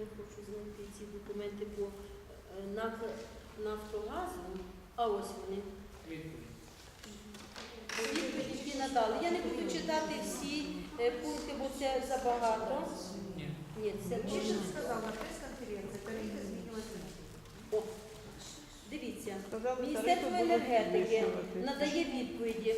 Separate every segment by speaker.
Speaker 1: я хочу знайти ці документи по е, НАК Нафтогазу. А ось вони. Відповіді, які надали. Я не буду читати всі е, пункти, бо це забагато.
Speaker 2: Ні.
Speaker 1: Ні, це
Speaker 3: Я
Speaker 1: дуже.
Speaker 3: сказала, пресс-конференция, тарифы изменилась.
Speaker 1: О, дивіться. Міністерство енергетики надає відповіді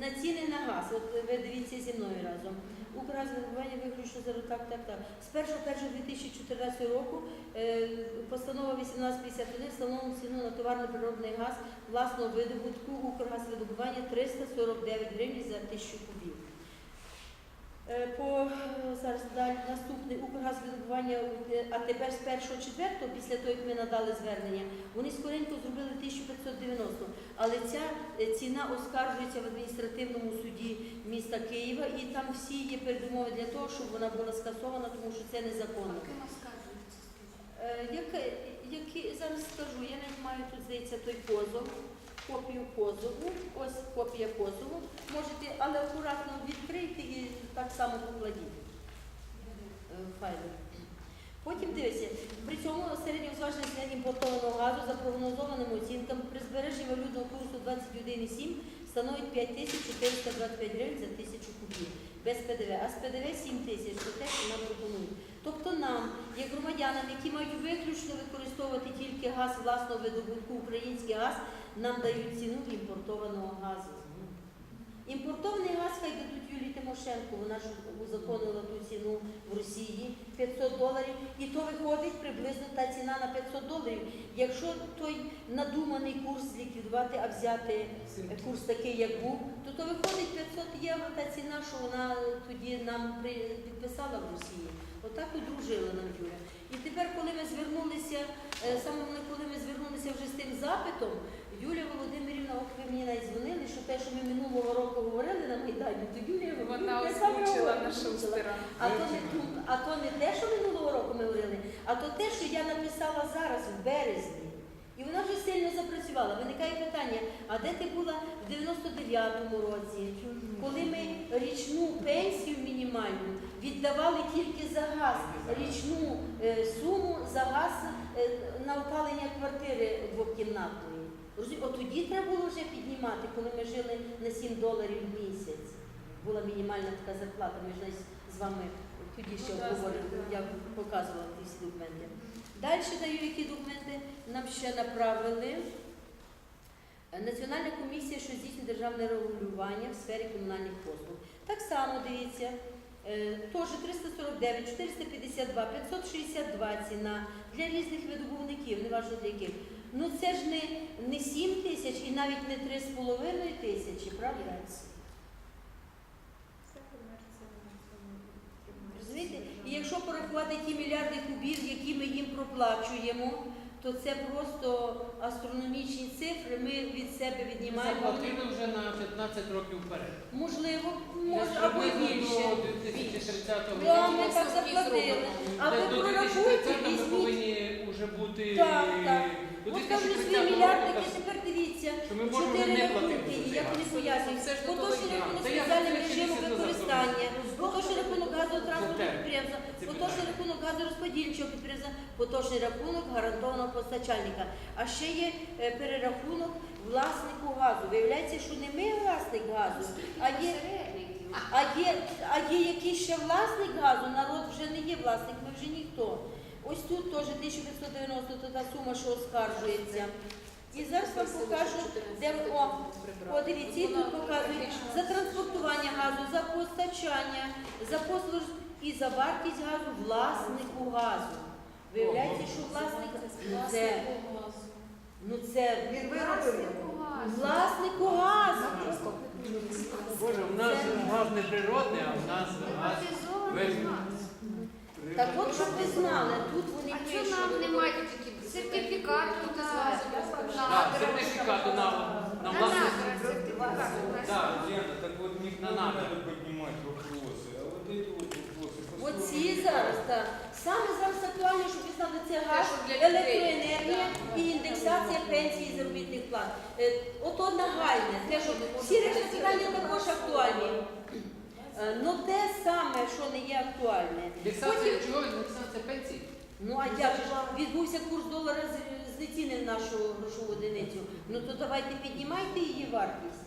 Speaker 1: на ціни на газ. От ви дивіться зі мною разом. Укргазвидобування виключно за так, так, так. З 1.1.2014 року е, постанова 1851 встановлена ціну на товарний природний газ власного видобутку Укргазвидобування 349 гривень за тисячу кубів. Е, По зараз далі наступний Укргазвидобування, е, а тепер з 1.4, після того, як ми надали звернення, вони скоренько зробили 1590, але ця е, ціна оскаржується в адміністративному суді міста Києва, і там всі є передумови для того, щоб вона була скасована, тому що це незаконно. Які зараз скажу, я не маю тут здається той позов, копію позову, ось копія позову. Можете, але акуратно відкрийте і так само покладіть е, файли. Потім дивіться, при цьому середньозважений ціна імпортованого газу за прогнозованими оцінками при збереженні валютного курсу 21,7 становить 5425 гривень за тисячу кубів без ПДВ, а з ПДВ 7 тисяч, це те, що нам пропонують. Тобто нам, як громадянам, які мають виключно використовувати тільки газ власного видобутку, український газ, нам дають ціну імпортованого газу. Імпортований газ хай дадуть Юлії Тимошенко, вона ж узаконила ту ціну в Росії 500 доларів, і то виходить приблизно та ціна на 500 доларів. Якщо той надуманий курс ліквідувати, а взяти курс такий, як був, то то виходить 500 євро та ціна, що вона тоді нам підписала в Росії. Отак одружила нам Юля. І тепер, коли ми звернулися, е, саме коли ми звернулися вже з тим запитом, Юлія Володимирівна, от ви мені навіть дзвонили, що те, що ми минулого року говорили на Майдані, то Юлія
Speaker 4: Вона
Speaker 1: те саме
Speaker 4: озвучила
Speaker 1: говорить,
Speaker 4: на шустера.
Speaker 1: А то, не, а то не те, що минулого року ми говорили, а то те, що я написала зараз, в березні. І вона вже сильно запрацювала. Виникає питання, а де ти була в 99-му році, коли ми річну пенсію мінімальну віддавали тільки за газ, річну е, суму за газ е, на опалення квартири двокімнатної. От тоді треба було вже піднімати, коли ми жили на 7 доларів в місяць. Була мінімальна така зарплата. Ми ж з вами тоді ще обговорили, я показувала ті всі документи. Далі даю, які документи нам ще направили. Національна комісія, що здійснює державне регулювання в сфері комунальних послуг. Так само дивіться, е, теж 349, 452, 562 ціна для різних видобувників, неважно для яких. Ну це ж не, не 7 тисяч і навіть не 3,5 тисячі, правда? Розумієте? І якщо порахувати ті мільярди кубів, які ми їм проплачуємо, то це просто астрономічні цифри. Ми від себе віднімаємо.
Speaker 2: Заплатили вже на 15 років вперед.
Speaker 1: Можливо, може або більше.
Speaker 2: до 2030
Speaker 1: Да, ми так заплатили. А ви прорахуйте, візьміть.
Speaker 2: повинні вже бути
Speaker 1: Так, так. От кажу,
Speaker 2: 2030
Speaker 1: мільярдики,
Speaker 2: року.
Speaker 1: тепер дивіться.
Speaker 2: Що ми можемо
Speaker 1: Чотири
Speaker 2: не платити
Speaker 1: рахунки,
Speaker 2: за цей
Speaker 1: як вони пояснюють.
Speaker 4: Все ж до
Speaker 1: Поточний рахунок
Speaker 2: Та я
Speaker 1: режимом
Speaker 2: 60
Speaker 1: використання, поточний рахунок газотранспортного
Speaker 2: Це
Speaker 1: підприємства, поточний рахунок газорозподільчого підприємства, поточний рахунок гарантованого постачальника. А ще є е, перерахунок власнику газу. Виявляється, що не ми власник газу, а є, а є, а є якийсь ще власник газу, народ вже не є власник, ми вже ніхто. Ось тут теж 1590 то та сума, що оскаржується. І зараз вам покажу, де о, о, дивіться, і тут показують за транспортування газу, за постачання, за послуг і за вартість газу власнику газу. Виявляється, що власник це, ну це
Speaker 3: Він виробив.
Speaker 1: власнику газу.
Speaker 2: Боже, в нас газ не природний, а в нас газ.
Speaker 1: Так от, щоб ви знали, тут вони
Speaker 5: А чого
Speaker 1: пишуть.
Speaker 5: нам немає сертифікату на
Speaker 2: Так, сертифікату на, на
Speaker 5: на
Speaker 2: власне.
Speaker 5: надра сертифікату?
Speaker 2: Так,
Speaker 6: Лена, так вот не
Speaker 2: На
Speaker 6: надо,
Speaker 2: надо.
Speaker 6: надо поднимать вопросы, а вот эти вот вопросы.
Speaker 1: Оці зараз, так. Саме зараз актуальне, щоб ви знали, це газ,
Speaker 4: щоб для людей.
Speaker 1: електроенергія і індексація пенсій і заробітних плат. Е, Ото нагальне, те, що всі решта питання також актуальні. Е, Ну те саме, що не є актуальне.
Speaker 2: Індексація чого? Індексація пенсій?
Speaker 1: Ну а як же ж відбувся курс долара з- знецінив нашу грошову одиницю. Ну то давайте піднімайте її вартість.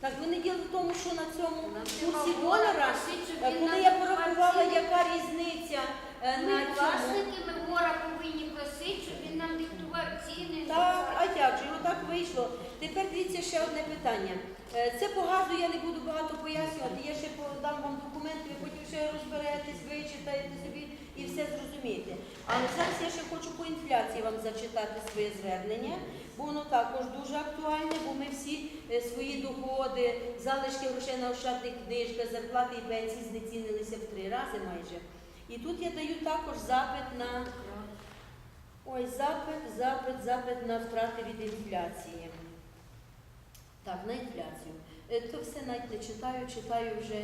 Speaker 1: Так ви не діло в тому, що на цьому курсі долара, е, коли я порахувала, яка різниця е, на цьому.
Speaker 5: власники, ми гора повинні просити, щоб він нам диктував ціни.
Speaker 1: Так, а як же, отак вийшло. Тепер дивіться ще одне питання. Е, Це по газу я не буду багато пояснювати. Я ще подам вам документи, ви потім ще розберетесь, вичитаєте собі і все зрозумієте. Але зараз я ще хочу по інфляції вам зачитати своє звернення, бо воно також дуже актуальне, бо ми всі е, свої доходи, залишки грошей на ощадних книжках, зарплати і пенсії знецінилися в три рази майже. І тут я даю також запит на Ой, запит, запит, запит на втрати від інфляції. Так, на інфляцію. Е, То все навіть не читаю, читаю вже.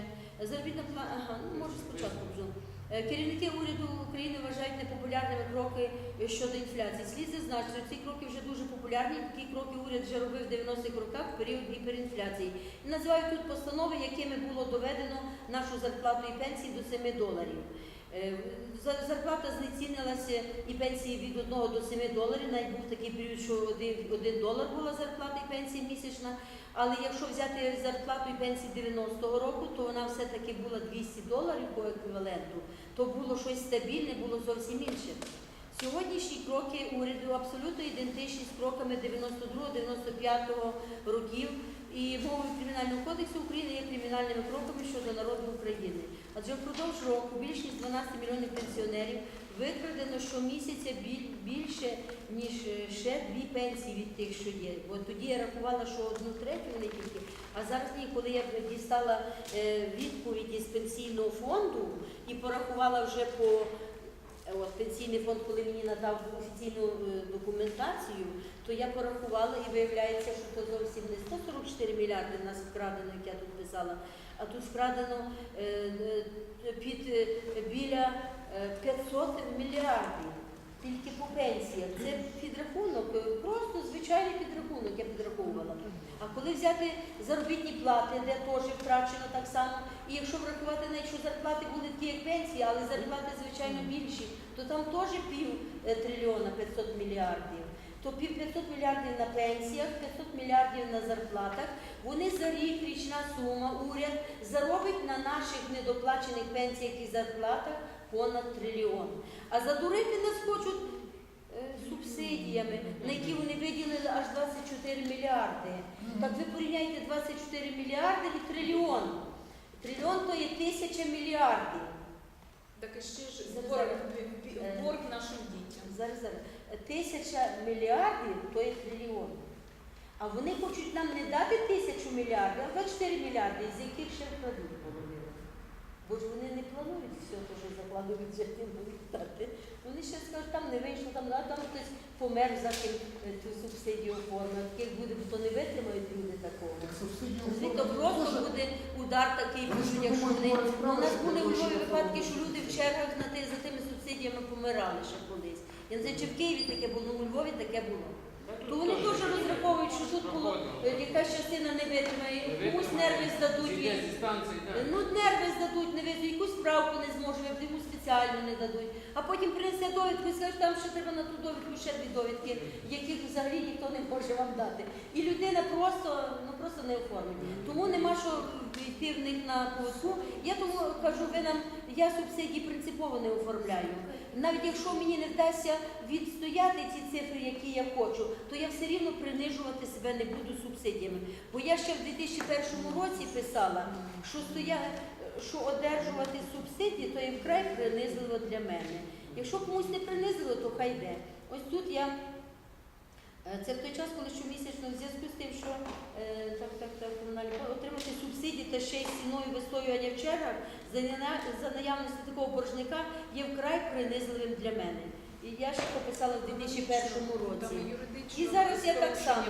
Speaker 1: Заробітна плата, ага, ну може спочатку вже. Е, Керівники уряду України вважають непопулярними кроки щодо інфляції. Слід зазначити, що ці кроки вже дуже популярні. Такі кроки уряд вже робив в 90-х роках в період гіперінфляції. І називають тут постанови, якими було доведено нашу зарплату і пенсії до 7 доларів. Е, за- Зарплата знецінилася і пенсії від 1 до 7 доларів. Навіть був такий період, що 1 долар була зарплата і пенсія місячна. Але якщо взяти зарплату і пенсії 90-го року, то вона все-таки була 200 доларів по еквіваленту. То було щось стабільне, було зовсім інше. Сьогоднішні кроки уряду абсолютно ідентичні з кроками 92-95 років. І мовою Кримінального кодексу України є кримінальними кроками щодо народу України. Адже впродовж року більш ніж 12 мільйонів пенсіонерів викрадено щомісяця біль- більше, ніж е, ще дві пенсії від тих, що є. Бо тоді я рахувала, що одну третю вони тільки. А зараз ні, коли я дістала е, відповіді з пенсійного фонду і порахувала вже по е, от, пенсійний фонд, коли мені надав офіційну документацію, то я порахувала і виявляється, що то зовсім не 144 мільярди нас вкрадено, як я тут писала, а тут вкрадено е, е, під е, біля е, 500 мільярдів. Тільки по пенсіях. Це підрахунок, просто звичайний підрахунок я підраховувала. А коли взяти заробітні плати, де теж втрачено так само, і якщо врахувати навіть, що зарплати були такі, як пенсії, але зарплати, звичайно, більші, то там теж пів трильйона 500 мільярдів. То пів 500 мільярдів на пенсіях, 500 мільярдів на зарплатах. Вони за рік річна сума, уряд заробить на наших недоплачених пенсіях і зарплатах понад трильйон. А задурити нас хочуть е, субсидіями, на які вони виділили аж 24 мільярди. Так ви порівняйте 24 мільярди і трильйон. Трильйон то є тисяча мільярдів.
Speaker 7: Так і ще ж борг, борг нашим дітям.
Speaker 1: Зараз, зараз. Тисяча мільярдів то є трильйон. А вони хочуть нам не дати тисячу мільярдів, а 24 мільярди, з яких ще вкрадуть половину. Бо ж вони не планують все те, що закладуть в бюджеті будуть дати. Вони ще скажуть, там не вийшло, там, а там хтось помер за ким е, цю субсидію оформив. Таких буде, бо то не витримають люди такого. Звідти просто буде удар такий, що якщо вони у нас були в Львові випадки, що люди в чергах на за тими субсидіями помирали ще колись. Я не знаю, чи в Києві таке було, у Львові таке було. То вони теж розраховують, що тут було е, якась частина не витримає, комусь нерви здадуть. Ну, нерви здадуть, не витримає, якусь справку не зможе, вибити, йому спеціально не дадуть. А потім принесе довідку і скаже, там ще треба на ту довідку ще дві довідки, яких взагалі ніхто не може вам дати. І людина просто, ну просто не оформить. Тому нема що йти в них на поводку. Я тому кажу, ви нам, я субсидії принципово не оформляю. Навіть якщо мені не вдасться відстояти ці цифри, які я хочу, то я все рівно принижувати себе не буду субсидіями. Бо я ще в 2001 році писала, що стоя, що одержувати субсидії, то є вкрай принизливо для мене. Якщо комусь не принизило, то хай йде. Ось тут я. е, Це в той час, коли щомісячно в зв'язку з тим, що е, так, так, так, отримати субсидії та ще й ціною вистоювання в чергах за, за наявності такого боржника є вкрай принизливим для мене. І я ще пописала в 2001 році. І зараз я так само.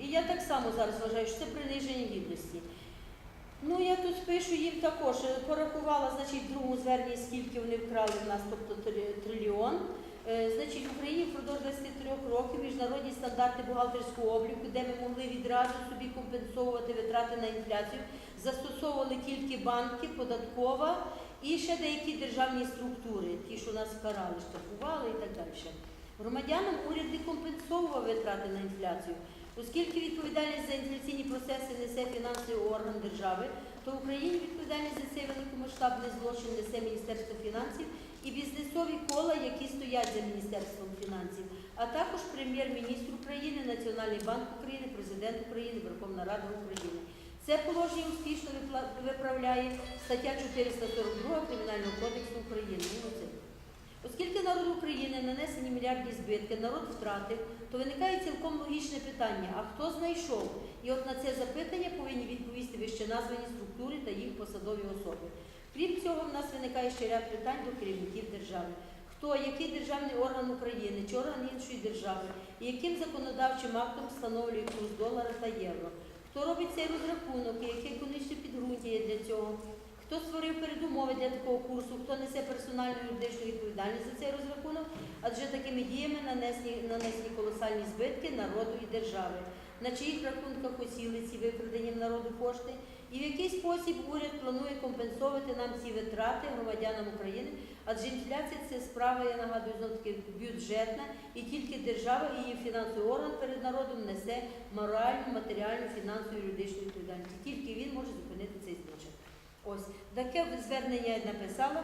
Speaker 1: І я так само зараз вважаю, що це приниження гідності. Ну, я тут пишу їм також, е, порахувала, значить, в другому зверненні, скільки вони вкрали в нас, тобто трильйон. Е, Значить, в Україні впродовж 23 років міжнародні стандарти бухгалтерського обліку, де ми могли відразу собі компенсовувати витрати на інфляцію, застосовували тільки банки, податкова І ще деякі державні структури, ті, що нас карали, штрафували і так далі. Громадянам уряд не компенсовував витрати на інфляцію, оскільки відповідальність за інфляційні процеси несе фінансовий орган держави, то в Україні відповідальність за цей великомасштабний злочин несе Міністерство фінансів і бізнесові кола, які стоять за Міністерством фінансів, а також прем'єр-міністр України, Національний банк України, президент України, Верховна Рада України. Це положення успішно виправляє стаття 442 Кримінального кодексу України. Ну. Оскільки народ України нанесені мільярдні збитки, народ втратив, то виникає цілком логічне питання: а хто знайшов? І от на це запитання повинні відповісти вище названі структури та їх посадові особи. Крім цього, в нас виникає ще ряд питань до керівників держави. Хто, який державний орган України чи орган іншої держави, і яким законодавчим актом встановлює курс долара та євро? Хто робить цей розрахунок і яке економічне підґрунтя є для цього? Хто створив передумови для такого курсу, хто несе персональну юридичну відповідальність за цей розрахунок, адже такими діями нанесені, нанесені колосальні збитки народу і держави, на чиїх рахунках осіли ці викрадені народу кошти, і в який спосіб уряд планує компенсувати нам ці витрати громадянам України, адже інфляція це справа, я нагадую, знов таки бюджетна, і тільки держава і її фінансовий орган перед народом несе моральну, матеріальну, фінансову, юридичну відповідальність. Тільки він може. Ось таке звернення я написала.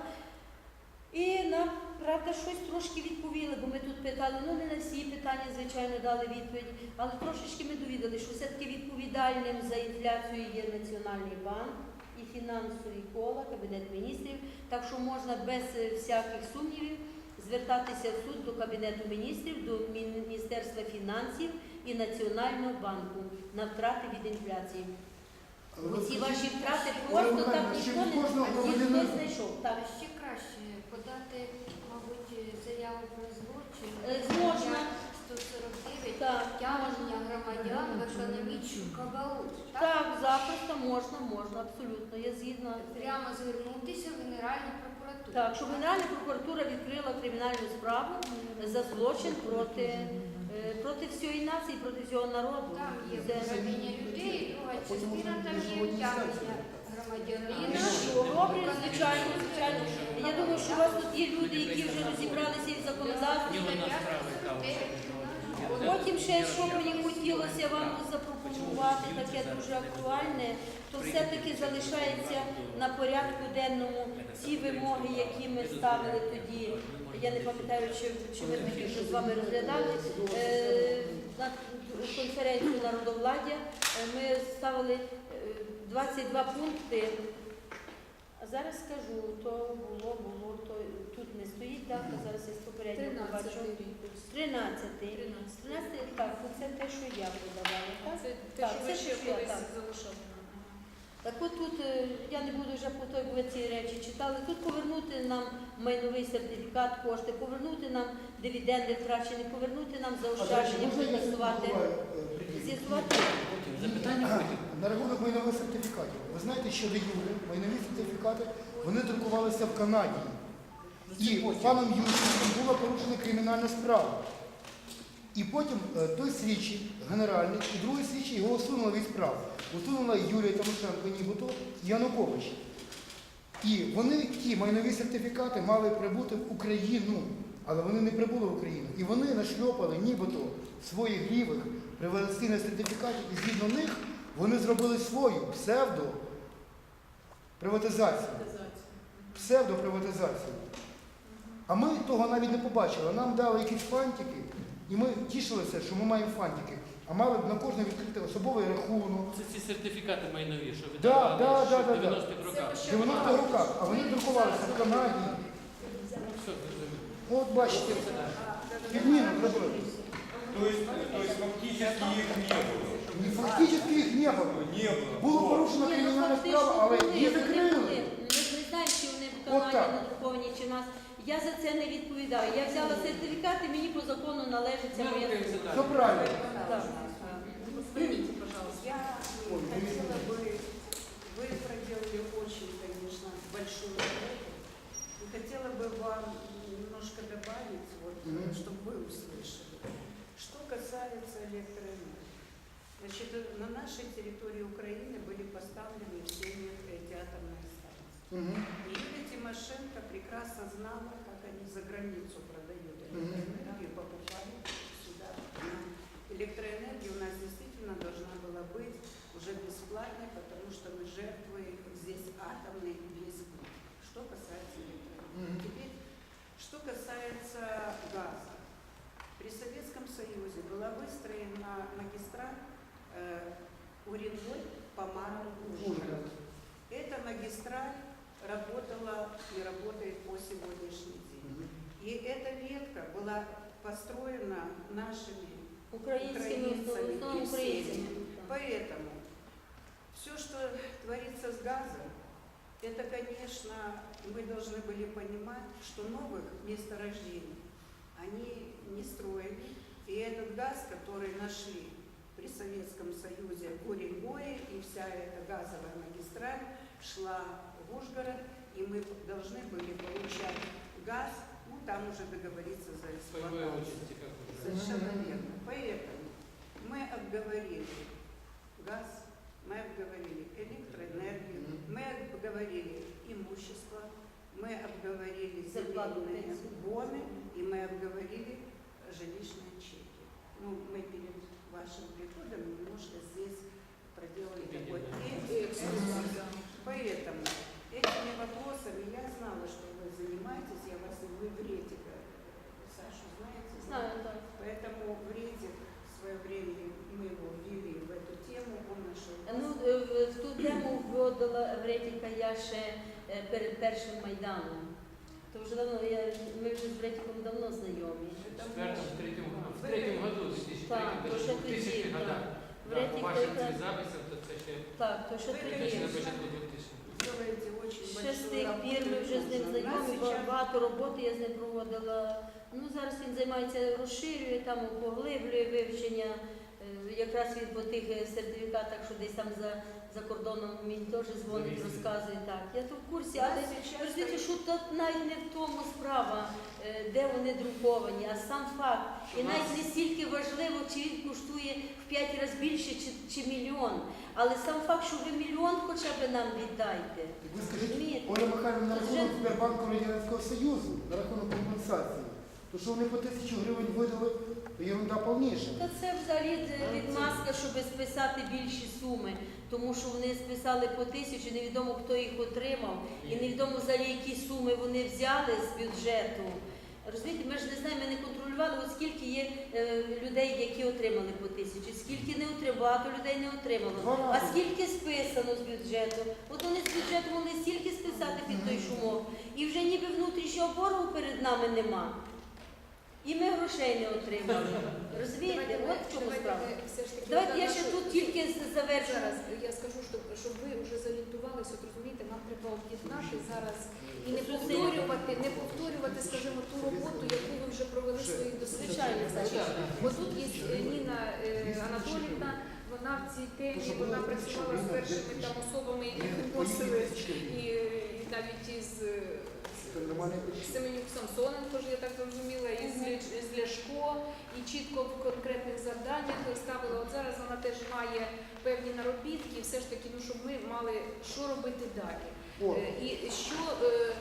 Speaker 1: І нам, правда, щось трошки відповіли, бо ми тут питали, ну не на всі питання, звичайно, дали відповідь, але трошечки ми довідали, що все-таки відповідальним за інфляцію є Національний банк і фінансові кола, Кабінет міністрів. Так що можна без е, всяких сумнівів звертатися в суд до Кабінету міністрів, до Міністерства фінансів і Національного банку на втрати від інфляції. Оці ваші втрати просто так ніхто не, знайшов. Так.
Speaker 5: Ще краще подати, мабуть, заяву про злочин.
Speaker 1: Е, Можна.
Speaker 5: 149
Speaker 1: Так,
Speaker 5: втягнення громадян в економічну кабалу. Так?
Speaker 1: Так, запросто можна, можна, абсолютно. Я згідна.
Speaker 5: Прямо звернутися в Генеральну прокуратуру.
Speaker 1: Так, щоб Генеральна прокуратура відкрила кримінальну справу за злочин проти, проти всієї нації, проти всього народу.
Speaker 5: Там є
Speaker 1: Це-
Speaker 5: людей, друга частина там є втягнення громадян.
Speaker 1: І
Speaker 5: І
Speaker 1: на
Speaker 5: наші
Speaker 1: що роблять, звичайно, звичайно. Я думаю, що у вас тут є люди, які вже розібралися із законодавством. Потім ще, що мені хотілося вам запропонувати, таке дуже актуальне, то все-таки залишається на порядку денному ці вимоги, які ми ставили тоді. Я не пам'ятаю, чи, чи ми такі вже з вами розглядали. Е, на конференцію народовладдя е, ми ставили е, 22 пункти. А зараз скажу, то було, було, то тут не стоїть дата, зараз я попередньо
Speaker 7: 13
Speaker 1: побачу.
Speaker 7: рік.
Speaker 1: 13.
Speaker 7: 13.
Speaker 1: 13, так, ну це те, що я подавала, так?
Speaker 7: Це те, що ви ще колись залишали.
Speaker 1: Так от тут, е, я не буду вже по той, бо ви ці речі читали, тут повернути нам майновий сертифікат, кошти, повернути нам дивіденди втрачені, повернути нам
Speaker 4: до
Speaker 1: заощадження,
Speaker 4: е,
Speaker 1: з'ясувати.
Speaker 2: Запитання потім.
Speaker 4: На рахунок майнових сертифікатів. Ви знаєте, що де Юри, майнові сертифікати, вони друкувалися в Канаді. І паном Юрченком була порушена кримінальна справа. І потім е, той слідчий, генеральний, і другий слідчий його усунули від справ. Усунула Юрія Тимошенко нібито Янукович. І вони, ті майнові сертифікати, мали прибути в Україну, але вони не прибули в Україну. І вони нашльопали нібито своїх лівих приватизаційних сертифікатів, і згідно них вони зробили свою псевдо приватизацію. Псевдоприватизацію. А ми того навіть не побачили. Нам дали якісь фантики, і ми тішилися, що ми маємо фантики. А мали б на кожне відкрити особовий рахунок.
Speaker 2: Це ці сертифікати майнові, що
Speaker 4: Да,
Speaker 2: видавали
Speaker 4: да,
Speaker 2: ще
Speaker 4: да,
Speaker 2: в
Speaker 4: да, да.
Speaker 2: 90-х роках.
Speaker 4: В 90-х роках, а вони друкувалися в Канаді.
Speaker 2: Все, зрозуміло.
Speaker 4: От бачите, підміну зробили.
Speaker 6: То есть, то есть фактически их не было.
Speaker 4: Фактично їх не було.
Speaker 6: Не было.
Speaker 4: Було порушена
Speaker 1: Ні, ну,
Speaker 4: кримінальна
Speaker 1: фактично
Speaker 4: справа, але
Speaker 1: були,
Speaker 4: її
Speaker 1: вони
Speaker 4: закрили.
Speaker 1: були. Ми ж не знаємо, чи вони в
Speaker 4: От
Speaker 1: Канаді
Speaker 4: так.
Speaker 1: надруковані, чи нас. Я за це не відповідаю. Я взяла сертифікат і мені по закону належиться
Speaker 2: Ми
Speaker 1: моя.
Speaker 2: рухаємося далі.
Speaker 4: Все правильно.
Speaker 1: Так.
Speaker 7: Извините, пожалуйста.
Speaker 3: Я хотела бы, вы проделали очень, конечно, большую работу. И хотела бы вам немножко добавить, вот,
Speaker 4: Мгм.
Speaker 3: чтобы вы услышали. Что касается электроэнергии. Значит, на нашей территории Украины были поставлены все эти атомные И Юлия Тимошенко прекрасно знала, как они за границу продают электроэнергию, покупали сюда. Электроэнергия у нас действительно должна была быть уже бесплатной, потому что мы жертвуем здесь атомный весь быт. Что касается электроэнергии. Теперь, что касается газа. При Советском Союзе была выстроена магистраль э, Уренгой, Помаров, Ужгород. Эта магистраль работала и работает по сегодняшний день.
Speaker 4: Мгм.
Speaker 3: И эта ветка была построена нашими.
Speaker 1: Українськими
Speaker 3: Українцями
Speaker 1: в основному
Speaker 3: і всіми.
Speaker 1: українцями. так.
Speaker 3: Поэтому все, что творится с газом, это, конечно, мы должны были понимать, что новых месторождений они не строили. И этот газ, который нашли при Советском Союзе в Уренгое, и вся эта газовая магистраль шла в Ужгород, и мы должны были получать газ, ну там уже договориться за эксплуатацию. Совершенно верно. Поэтому мы обговорили газ, мы обговорили электроэнергию, мы обговорили имущество, мы обговорили земельные боны и мы обговорили жилищные чеки. Ну, мы перед вашим приходом немножко здесь проделали такой экскурс. Поэтому этими вопросами я знала, что вы занимаетесь, я вас вы в Ретика, Сашу знаете?
Speaker 1: Знаю, так.
Speaker 3: Поэтому в Ретик в свое время мы его ввели в эту тему, он нашел.
Speaker 1: Ну, е, в в ту тему вводила Вретіка я ще е, перед першим Майданом. То вже давно, я, ми вже з Вретіком давно знайомі.
Speaker 2: В четвертом, в третьем, в третьем году, в 2003
Speaker 1: Так, то ще
Speaker 2: году, в
Speaker 1: тоді,
Speaker 2: 2000
Speaker 1: так.
Speaker 2: годах. Да,
Speaker 1: Вретік
Speaker 2: по вашим
Speaker 1: якраз-
Speaker 2: цим записам, то це ще
Speaker 1: Так, то ще
Speaker 3: Ви,
Speaker 1: тоді.
Speaker 2: ще на
Speaker 3: Конечно.
Speaker 2: початку 2000
Speaker 3: Делаете очень
Speaker 1: Ще з тих пір ми вже з ним знайомі, багато роботи я з ним проводила. Ну, зараз він займається, розширює, там поглиблює вивчення. Е, Якраз він по тих е, сертифікатах, що десь там за, за кордоном він теж дзвонить, розказує так. Я то в курсі, але розумієте, що тут навіть не в тому справа, е, де вони друковані, а сам факт. І навіть не стільки важливо, чи він коштує в 5 разів більше, чи, чи мільйон. Але сам факт, що ви мільйон хоча б нам віддайте.
Speaker 4: Ви скажіть, Оля Михайлівна, на рахунок Сбербанку Радянського Союзу, на рахунок компенсації, то що вони по тисячу гривень видали, то єрунда повніша.
Speaker 1: Та це взагалі відмазка, щоб списати більші суми, тому що вони списали по тисячу, невідомо хто їх отримав, і невідомо взагалі які суми вони взяли з бюджету. Розумієте, ми ж не знаємо, ми не контролювали, от скільки є е, людей, які отримали по тисячі, скільки не отримали, багато людей не отримало. А скільки списано з бюджету? От вони з бюджету могли стільки списати під той шумок, і вже ніби внутрішнього боргу перед нами нема. І ми грошей не отримали. Розумієте, от в чому справа. Давайте я ще тут тільки завершу.
Speaker 7: Зараз я скажу, щоб, щоб ви вже зорієнтувалися, розумієте, нам треба об'єднати зараз і не повторювати, не повторювати, скажімо, ту роботу, яку ви вже провели в своїх дослідженнях. Бо тут є е, Ніна е, Анатолівна, вона в цій темі вона працювала з першими там особами, які вносили і, і навіть із. е. Семенюк Самсоненко, ж я так зрозуміла, і з Ляшко, і чітко в конкретних завданнях ставила. От зараз вона теж має певні наробітки, все ж таки, ну щоб ми мали що робити далі.
Speaker 4: О,
Speaker 7: Е, І що, е,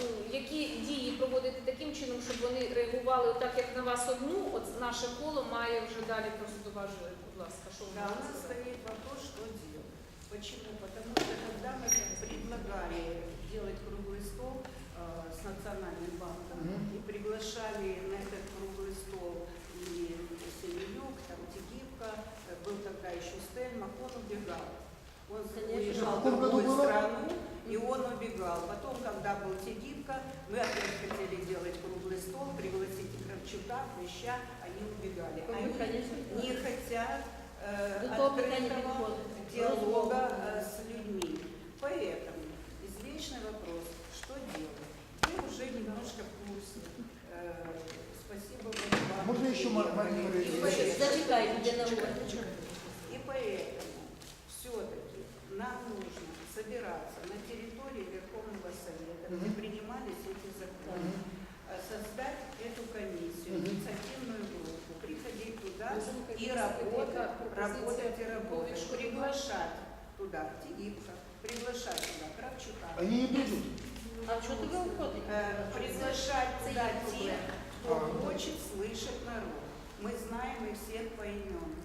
Speaker 7: ну, які дії проводити таким чином, щоб вони реагували так, як на вас одну, от наше коло має вже далі просто до вас, же, будь ласка, що ви
Speaker 3: Да, у
Speaker 7: можете
Speaker 3: нас
Speaker 7: сказати?
Speaker 3: стоит вопрос, что делать. Почему? Потому что когда мы предлагали делать круглый стол э, с Национальным банком
Speaker 4: Мгм.
Speaker 3: и приглашали на этот круглый стол и Семенюк, там Тегибко, э, был тогда еще Стельмах, он убегал. Он
Speaker 1: Конечно.
Speaker 3: уезжал
Speaker 4: В
Speaker 3: в
Speaker 4: каком году
Speaker 3: другую
Speaker 4: было?
Speaker 3: страну, И он убегал. Потом, когда был Тегибко, мы опять хотели делать круглый стол, пригласить Кравчука, Плеща, они убегали. Они
Speaker 1: конечно,
Speaker 3: не хотят э, открытого диалога э, с людьми. Поэтому извечный вопрос, что делать? Вы уже немножко в курсе. Э, спасибо вам.
Speaker 4: Можно еще ма- маленькую
Speaker 3: И
Speaker 4: речь?
Speaker 3: поэтому-
Speaker 1: Зачекайте, де на.
Speaker 3: И поэтому
Speaker 7: Розумка,
Speaker 3: и
Speaker 7: яка
Speaker 3: работать,
Speaker 7: пропозиція
Speaker 3: работать и
Speaker 7: по
Speaker 3: работать.
Speaker 7: відшкодуванню?
Speaker 3: Приглашать туда Тигипка, приглашать туда Кравчука.
Speaker 4: Они не придут.
Speaker 1: А що тобі виходить?
Speaker 3: Э, приглашать туда тех, кто
Speaker 4: А.
Speaker 3: хочет слышать народ. Мы знаем их всех поименно.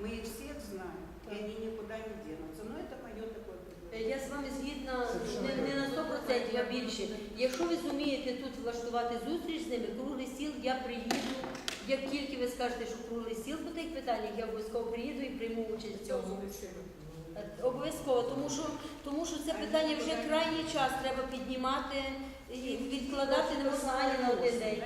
Speaker 3: Мы их всех знаем, и они никуда не денутся. Но это мое такое
Speaker 1: Е,
Speaker 3: предложение.
Speaker 1: Я з вами згідна не, не на 100%, а більше. Якщо ви зумієте тут влаштувати зустріч з ними, круглий стіл, я приїду. Як тільки ви скажете, що круглий стіл по тих питаннях, я обов'язково приїду і прийму участь в цьому. Е, Обов'язково, тому що, тому що це питання вже крайній час треба піднімати і відкладати можна на один день.